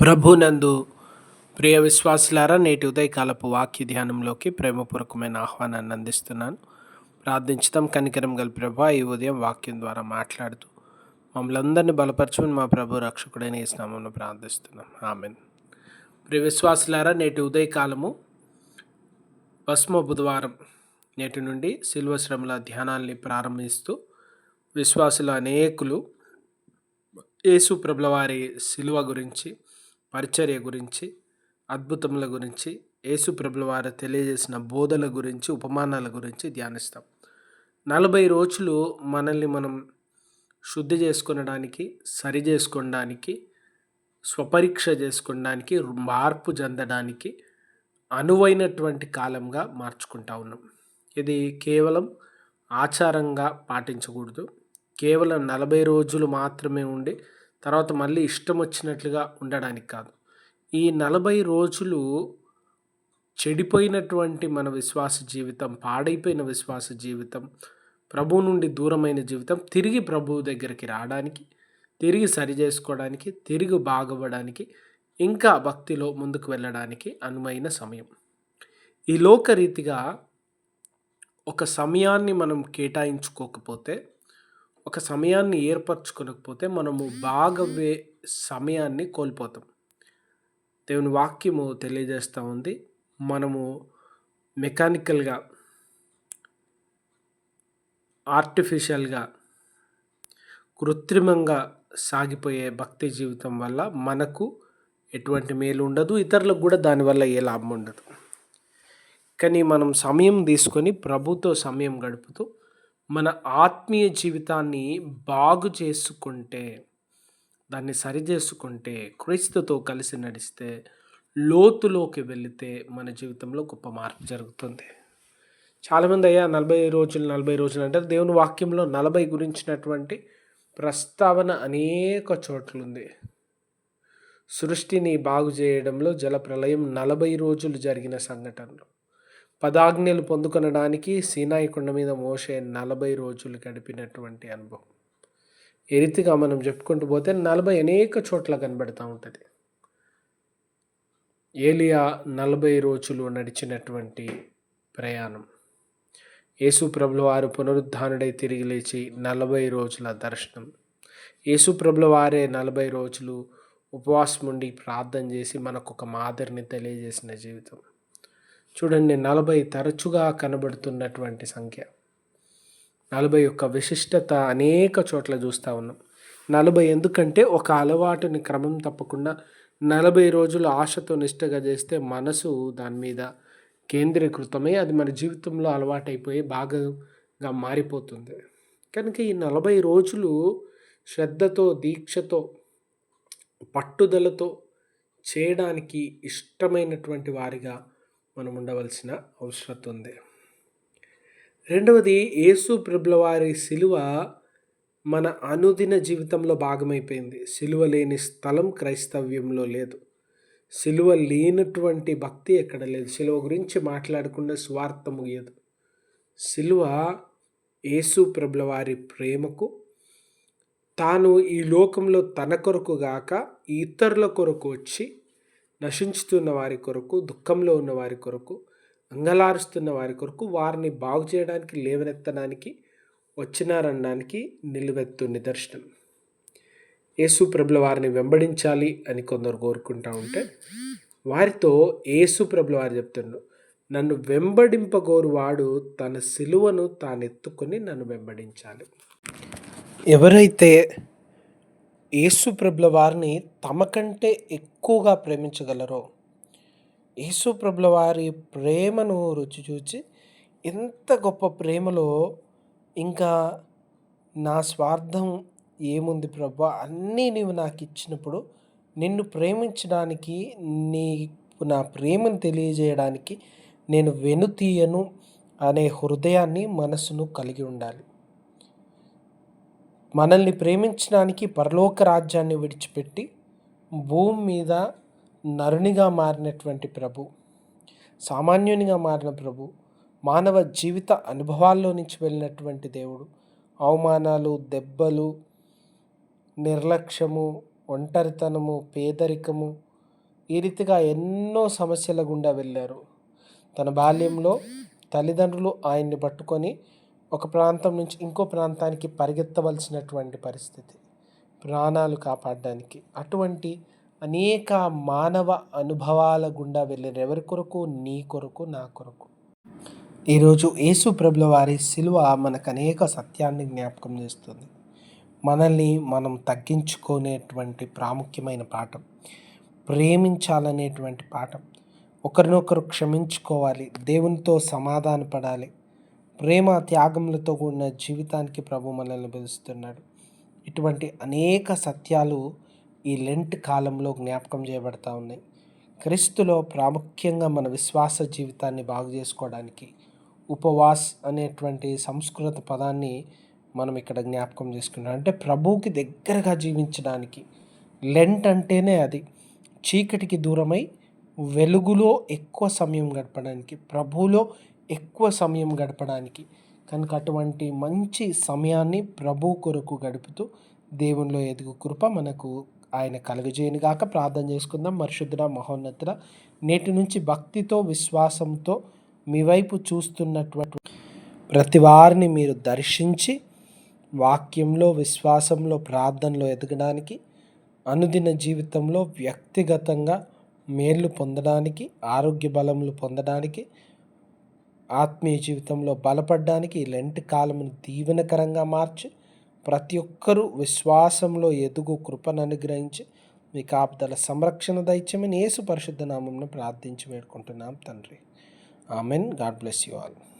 ప్రభునందు ప్రియ విశ్వాసులారా నేటి ఉదయకాలపు వాక్య ధ్యానంలోకి ప్రేమపూర్వకమైన ఆహ్వానాన్ని అందిస్తున్నాను. ప్రార్థించడం కనికరం గల ప్రభా ఈ ఉదయం వాక్యం ద్వారా మాట్లాడుతూ మమ్మల్ని అందరినీ బలపరచుకుని మా ప్రభు రక్షకుడైన ఈ స్నామంలో ప్రార్థిస్తున్నాం. ఆమెన్. ప్రియ విశ్వాసులారా నేటి ఉదయకాలము భస్మ బుధవారం నేటి నుండి శిల్వ శ్రమల ధ్యానాల్ని ప్రారంభిస్తూ విశ్వాసుల అనేకులు యేసు ప్రభుల వారి శిలువ గురించి పరిచర్య గురించి అద్భుతముల గురించి యేసు ప్రభుల వారు తెలియజేసిన బోధల గురించి ఉపమానాల గురించి ధ్యానిస్తాం. నలభై రోజులు మనల్ని మనం శుద్ధి చేసుకునడానికి సరి చేసుకోవడానికి స్వపరీక్ష చేసుకోవడానికి మార్పు చెందడానికి అనువైనటువంటి కాలంగా మార్చుకుంటా ఉన్నాం. ఇది కేవలం ఆచారంగా పాటించకూడదు. కేవలం నలభై రోజులు మాత్రమే ఉండి తర్వాత మళ్ళీ ఇష్టం వచ్చినట్లుగా ఉండడానికి కాదు. ఈ నలభై రోజులు చెడిపోయినటువంటి మన విశ్వాస జీవితం పాడైపోయిన విశ్వాస జీవితం ప్రభు నుండి దూరమైన జీవితం తిరిగి ప్రభువు దగ్గరికి రావడానికి తిరిగి సరి చేసుకోవడానికి తిరిగి బాగవ్వడానికి ఇంకా భక్తిలో ముందుకు వెళ్ళడానికి అనువైన సమయం. ఈ లోకరీతిగా ఒక సమయాన్ని మనం కేటాయించుకోకపోతే ఒక సమయాన్ని ఏర్పరచుకోకపోతే మనము బాగవే సమయాన్ని కోల్పోతాం. దేవుని వాక్యము తెలియజేస్తూ ఉంది. మనము మెకానికల్గా ఆర్టిఫిషియల్గా కృత్రిమంగా సాగిపోయే భక్తి జీవితం వల్ల మనకు ఎటువంటి మేలు ఉండదు. ఇతరులకు కూడా దానివల్ల ఏ లాభం ఉండదు. కానీ మనం సమయం తీసుకొని ప్రభుతో సమయం గడుపుతూ మన ఆత్మీయ జీవితాన్ని బాగు చేసుకుంటే దాన్ని సరిచేసుకుంటే క్రీస్తుతో కలిసి నడిస్తే లోతులోకి వెళితే మన జీవితంలో గొప్ప మార్పు జరుగుతుంది. చాలామంది అయ్యా నలభై రోజులు నలభై రోజులు అంటారు దేవుని వాక్యంలో నలభై గురించినటువంటి ప్రస్తావన అనేక చోట్లుంది. సృష్టిని బాగు చేయడంలో జల ప్రళయం నలభై రోజులు జరిగిన సంఘటనలు. పదాజ్ఞలు పొందుకొనడానికి సీనాయి కొండ మీద మోసే నలభై రోజులు గడిపినటువంటి అనుభవం. ఏ రీతిగా మనం చెప్పుకుంటూ పోతే నలభై అనేక చోట్ల కనబడుతూ ఉంటుంది. ఏలియా నలభై రోజులు నడిచినటువంటి ప్రయాణం. యేసు ప్రభుల వారు పునరుద్ధానుడై తిరిగి లేచి నలభై రోజుల దర్శనం. యేసు ప్రభుల వారే నలభై రోజులు ఉపవాసం ఉండి ప్రార్థన చేసి మనకు ఒక మాదిరిని తెలియజేసిన జీవితం. చూడండి నలభై తరచుగా కనబడుతున్నటువంటి సంఖ్య. నలభై యొక్క విశిష్టత అనేక చోట్ల చూస్తూ ఉన్నాం. నలభై ఎందుకంటే ఒక అలవాటుని క్రమం తప్పకుండా నలభై రోజులు ఆశతో నిష్టగా చేస్తే మనసు దాని మీద కేంద్రీకృతమై అది మన జీవితంలో అలవాటైపోయి బాగా మారిపోతుంది. కనుక ఈ నలభై రోజులు శ్రద్ధతో దీక్షతో పట్టుదలతో చేయడానికి ఇష్టమైనటువంటి వారిగా మనం ఉండవలసిన అవసరం ఉంది రెండవది యేసు ప్రభుల వారి సిలువ మన అనుదిన జీవితంలో భాగమైపోయింది. సిలువ లేని స్థలం క్రైస్తవ్యంలో లేదు. సిలువ లేనటువంటి భక్తి ఎక్కడ లేదు. సిలువ గురించి మాట్లాడకుండా స్వార్థం ముగియదు. సిలువ యేసు ప్రభుల వారి ప్రేమకు తాను ఈ లోకంలో తన కొరకు గాక ఇతరుల కొరకు వచ్చి నశించుతున్న వారి కొరకు దుఃఖంలో ఉన్న వారి కొరకు అంగలారుస్తున్న వారి కొరకు వారిని బాగు చేయడానికి లేవనెత్తడానికి వచ్చినారనడానికి నిలువెత్తు నిదర్శనం. యేసు ప్రభుల వారిని వెంబడించాలి అని కొందరు కోరుకుంటా ఉంటే వారితో యేసు ప్రభుల వారు చెప్తుండ్రు నన్ను వెంబడింపగోరు వాడు తన సిలువను తానెత్తుకొని నన్ను వెంబడించాలి. ఎవరైతే యేసుప్రభుల వారిని తమ కంటే ఎక్కువగా ప్రేమించగలరో యేసుప్రభుల వారి ప్రేమను రుచి చూచి ఎంత గొప్ప ప్రేమలో ఇంకా నా స్వార్థం ఏముంది ప్రభా? అన్నీ నీవు నాకు ఇచ్చినప్పుడు నిన్ను ప్రేమించడానికి నీ నా ప్రేమను తెలియజేయడానికి నేను వెనుతీయను అనే హృదయాన్ని మనసును కలిగి ఉండాలి. మనల్ని ప్రేమించడానికి పరలోక రాజ్యాన్ని విడిచిపెట్టి భూమి మీద నరునిగా మారినటువంటి ప్రభు సామాన్యునిగా మారిన ప్రభు మానవ జీవిత అనుభవాల్లో నుంచి వెళ్ళినటువంటి దేవుడు. అవమానాలు దెబ్బలు నిర్లక్ష్యము ఒంటరితనము పేదరికము ఈ రీతిగా ఎన్నో సమస్యల గుండా వెళ్ళారు. తన బాల్యంలో తల్లిదండ్రులు ఆయన్ని పట్టుకొని ఒక ప్రాంతం నుంచి ఇంకో ప్రాంతానికి పరిగెత్తవలసినటువంటి పరిస్థితి. ప్రాణాలు కాపాడడానికి. అటువంటి అనేక మానవ అనుభవాల గుండా వెళ్ళిన ఎవరి కొరకు? నీ కొరకు నా కొరకు. ఈరోజు యేసు ప్రభుల వారి శిలువ మనకు అనేక సత్యాన్ని జ్ఞాపకం చేస్తుంది. మనల్ని మనం తగ్గించుకునేటువంటి ప్రాముఖ్యమైన పాఠం ప్రేమించాలనేటువంటి పాఠం. ఒకరినొకరు క్షమించుకోవాలి దేవునితో సమాధానపడాలి ప్రేమ త్యాగములతో కూడిన జీవితానికి ప్రభు మనల్ని పిలుస్తున్నాడు ఇటువంటి అనేక సత్యాలు ఈ లెంట్ కాలంలో జ్ఞాపకం చేయబడతా ఉన్నాయి. క్రీస్తులో ప్రాముఖ్యంగా మన విశ్వాస జీవితాన్ని బాగు చేసుకోవడానికి ఉపవాస్ అనేటువంటి సంస్కృత పదాన్ని మనం ఇక్కడ జ్ఞాపకం చేసుకున్నాం. అంటే ప్రభువుకి దగ్గరగా జీవించడానికి. లెంట్ అంటేనే అది చీకటికి దూరమై వెలుగులో ఎక్కువ సమయం గడపడానికి ప్రభువులో ఎక్కువ సమయం గడపడానికి. కనుక అటువంటి మంచి సమయాన్ని ప్రభు కొరకు గడుపుతూ దేవునిలో ఎదుగు కృప మనకు ఆయన కలుగజేయని గాక. ప్రార్థన చేసుకుందాం. మరుషుద్ర మహోన్నతుడ నేటి నుంచి భక్తితో విశ్వాసంతో మీ వైపు చూస్తున్నటువంటి ప్రతి వారిని మీరు దర్శించి వాక్యంలో విశ్వాసంలో ప్రార్థనలో ఎదగడానికి అనుదిన జీవితంలో వ్యక్తిగతంగా మేళ్ళు పొందడానికి ఆరోగ్య బలములు పొందడానికి ఆత్మీయ జీవితంలో బలపడడానికి లెంట్ కాలమును దీవెనకరంగా మార్చి ప్రతి ఒక్కరూ విశ్వాసంలో ఎదుగు కృపను అనుగ్రహించి మీ కాపుదల సంరక్షణ దైత్యమని యేసు పరిశుద్ధ నామంను ప్రార్థించి వేడుకుంటున్నాం తండ్రి. Amen. God bless you all.